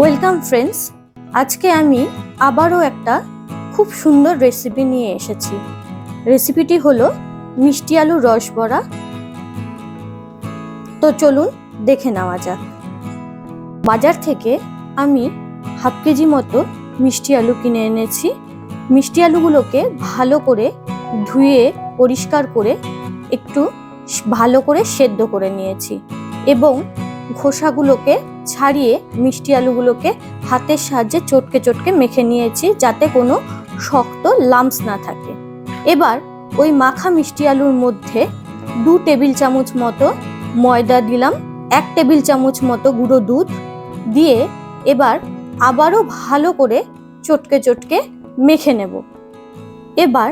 Welcome friends আজকে আমি আবারও একটা খুব সুন্দর রেসিপি নিয়ে এসেছি। রেসিপিটি হলো মিষ্টি আলুর রস বড়া। তো চলুন দেখে নেওয়া যাক। বাজার থেকে আমি হাফ কেজি মতো মিষ্টি আলু কিনে এনেছি। মিষ্টি আলুগুলোকে ভালো করে ধুয়ে, পরিষ্কার করে, একটু ভালো করে সেদ্ধ করে নিয়েছি। এবং খোসাগুলোকে ছাড়িয়ে মিষ্টি আলুগুলোকে হাতের সাহায্যে চটকে চটকে মেখে নিয়েছি যাতে কোনো শক্ত লাম্পস না থাকে। এবার ওই মাখা মিষ্টি আলুর মধ্যে দু টেবিল চামচ মতো ময়দা দিলাম, এক টেবিল চামচ মতো গুঁড়ো দুধ দিয়ে এবার আবারও ভালো করে চটকে চটকে মেখে নেব। এবার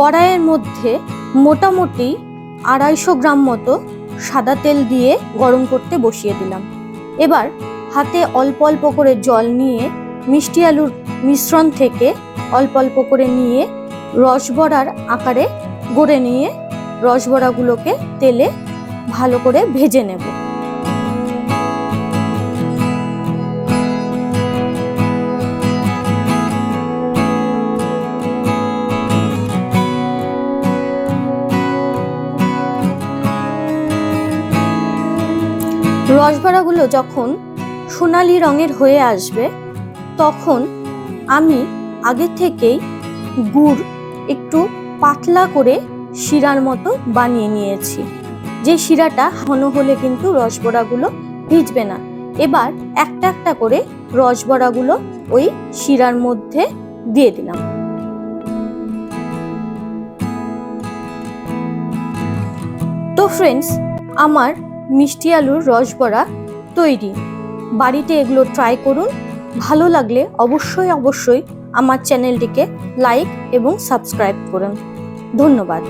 কড়াইয়ের মধ্যে মোটামুটি আড়াইশো গ্রাম মতো সাদা তেল দিয়ে গরম করতে বসিয়ে দিলাম। এবার হাতে অল্প অল্প করে জল নিয়ে মিষ্টি আলুর মিশ্রণ থেকে অল্প অল্প করে নিয়ে রসবড়ার আকারে গড়ে নিয়ে রসবড়াগুলোকে তেলে ভালো করে ভেজে নেব। রসবড়াগুলো যখন সোনালি রঙের হয়ে আসবে, তখন আমি আগে থেকেই গুড় একটু পাতলা করে শিরার মতো বানিয়ে নিয়েছি। যে শিরাটা ঘন হলে কিন্তু রসবড়াগুলো ভিজবে না। এবার একটা একটা করে রসবড়াগুলো ওই শিরার মধ্যে দিয়ে দিলাম। তো ফ্রেন্ডস আমার মিষ্টি আলুর রসবড়া তৈরি। বাড়িতে এগুলো ট্রাই করুন। ভালো লাগলে অবশ্যই অবশ্যই আমার চ্যানেলটিকে লাইক এবং সাবস্ক্রাইব করুন। ধন্যবাদ।